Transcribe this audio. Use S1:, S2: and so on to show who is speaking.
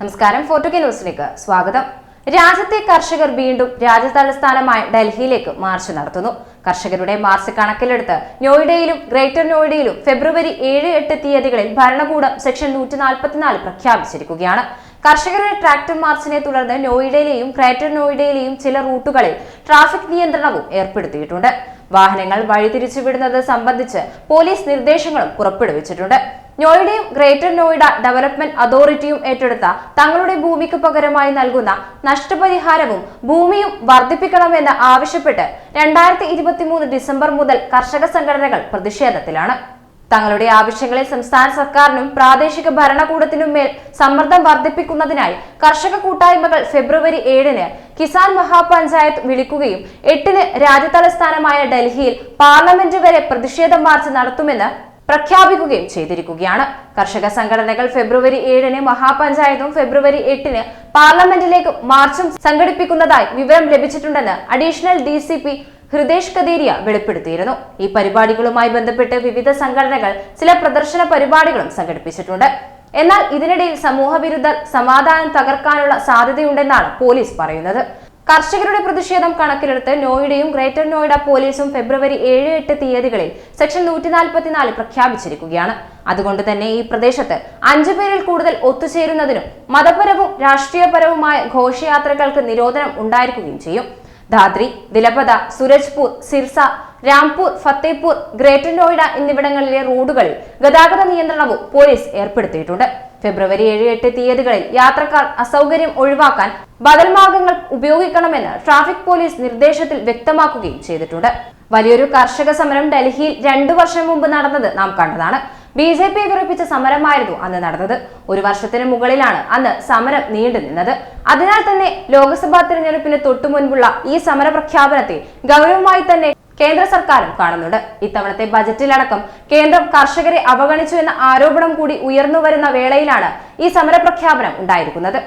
S1: നമസ്കാരം ഫോർട്ടു കെ ന്യൂസിലേക്ക് സ്വാഗതം. രാജ്യത്തെ കർഷകർ വീണ്ടും രാജ്യതലസ്ഥാനമായ ഡൽഹിയിലേക്ക് മാർച്ച് നടത്തുന്നു. കർഷകരുടെ മാർച്ച് കണക്കിലെടുത്ത് നോയിഡയിലും ഗ്രേറ്റർ നോയിഡയിലും ഫെബ്രുവരി ഏഴ് എട്ട് തീയതികളിൽ ഭരണകൂടം സെക്ഷൻ നൂറ്റി നാൽപ്പത്തിനാല് പ്രഖ്യാപിച്ചിരിക്കുകയാണ്. കർഷകരുടെ ട്രാക്ടർ മാർച്ചിനെ തുടർന്ന് നോയിഡയിലെയും ഗ്രേറ്റർ നോയിഡയിലെയും ചില റൂട്ടുകളിൽ ട്രാഫിക് നിയന്ത്രണവും ഏർപ്പെടുത്തിയിട്ടുണ്ട്. വാഹനങ്ങൾ വഴിതിരിച്ചുവിടുന്നത് സംബന്ധിച്ച് പോലീസ് നിർദ്ദേശങ്ങളും പുറപ്പെടുവിച്ചിട്ടുണ്ട്. നോയിഡയും ഗ്രേറ്റർ നോയിഡ ഡെവലപ്മെന്റ് അതോറിറ്റിയും ഏറ്റെടുത്ത തങ്ങളുടെ ഭൂമിക്ക് പകരമായി നൽകുന്ന നഷ്ടപരിഹാരവും ഭൂമിയും വർദ്ധിപ്പിക്കണമെന്ന് ആവശ്യപ്പെട്ട് രണ്ടായിരത്തി ഇരുപത്തിമൂന്ന് ഡിസംബർ മുതൽ കർഷക സംഘടനകൾ പ്രതിഷേധത്തിലാണ്. തങ്ങളുടെ ആവശ്യങ്ങളിൽ സംസ്ഥാന സർക്കാരിനും പ്രാദേശിക ഭരണകൂടത്തിനും മേൽ സമ്മർദ്ദം വർദ്ധിപ്പിക്കുന്നതിനായി കർഷക കൂട്ടായ്മകൾ ഫെബ്രുവരി ഏഴിന് കിസാൻ മഹാപഞ്ചായത്ത് വിളിക്കുകയും എട്ടിന് രാജ്യതലസ്ഥാനമായ ഡൽഹിയിൽ പാർലമെന്റ് വരെ പ്രതിഷേധ മാർച്ച് നടത്തുമെന്ന് പ്രഖ്യാപിക്കുകയും ചെയ്തിരിക്കുകയാണ്. കർഷക സംഘടനകൾ ഫെബ്രുവരി ഏഴിന് മഹാപഞ്ചായത്തും ഫെബ്രുവരി എട്ടിന് പാർലമെന്റിലേക്ക് മാർച്ചും സംഘടിപ്പിക്കുന്നതായി വിവരം ലഭിച്ചിട്ടുണ്ടെന്ന് additional D C P Hridesh Katheria വെളിപ്പെടുത്തിയിരുന്നു. ഈ പരിപാടികളുമായി ബന്ധപ്പെട്ട് വിവിധ സംഘടനകൾ ചില പ്രദർശന പരിപാടികളും സംഘടിപ്പിച്ചിട്ടുണ്ട്. എന്നാൽ ഇതിനിടയിൽ സമൂഹവിരുദ്ധ സമാധാനം തകർക്കാനുള്ള സാധ്യതയുണ്ടെന്നാണ് പോലീസ് പറയുന്നത്. കർഷകരുടെ പ്രതിഷേധം കണക്കിലെടുത്ത് നോയിഡയും ഗ്രേറ്റർ നോയിഡ പോലീസും ഫെബ്രുവരി ഏഴ് എട്ട് തീയതികളിൽ സെക്ഷൻ നൂറ്റി നാൽപ്പത്തിനാല് പ്രഖ്യാപിച്ചിരിക്കുകയാണ്. അതുകൊണ്ട് തന്നെ ഈ പ്രദേശത്ത് അഞ്ചു പേരിൽ കൂടുതൽ ഒത്തുചേരുന്നതിനും മതപരവും രാഷ്ട്രീയപരവുമായ ഘോഷയാത്രകൾക്ക് നിരോധനം ഉണ്ടായിരിക്കുകയും ചെയ്യും. ധാദ്രി ദിലപത സുരജ്പൂർ സിർസ രാംപൂർ ഫത്തേപൂർ ഗ്രേറ്റർ നോയിഡ എന്നിവിടങ്ങളിലെ റോഡുകളിൽ ഗതാഗത നിയന്ത്രണവും പോലീസ് ഏർപ്പെടുത്തിയിട്ടുണ്ട്. ഫെബ്രുവരി ഏഴ് എട്ട് തീയതികളിൽ യാത്രക്കാർ അസൗകര്യം ഒഴിവാക്കാൻ ബദൽ മാർഗങ്ങൾ ഉപയോഗിക്കണമെന്ന് ട്രാഫിക് പോലീസ് നിർദ്ദേശത്തിൽ വ്യക്തമാക്കുകയും ചെയ്തിട്ടുണ്ട്. വലിയൊരു കർഷക സമരം ഡൽഹിയിൽ രണ്ടു വർഷം മുമ്പ് നടന്നത് നാം കണ്ടതാണ്. ബി ജെ പി വിറപ്പിച്ച സമരമായിരുന്നു അന്ന് നടന്നത്. ഒരു വർഷത്തിന് മുകളിലാണ് അന്ന് സമരം നീണ്ടു നിന്നത്. അതിനാൽ തന്നെ ലോക്സഭാ തിരഞ്ഞെടുപ്പിന് തൊട്ടു മുൻപുള്ള ഈ സമര പ്രഖ്യാപനത്തെ ഗൗരവമായി തന്നെ കേന്ദ്ര സർക്കാരും കാണുന്നുണ്ട്. ഇത്തവണത്തെ ബജറ്റിലടക്കം കേന്ദ്രം കർഷകരെ അവഗണിച്ചു എന്ന ആരോപണം കൂടി ഉയർന്നു വരുന്ന വേളയിലാണ് ഈ സമരപ്രഖ്യാപനം ഉണ്ടായിരിക്കുന്നത്.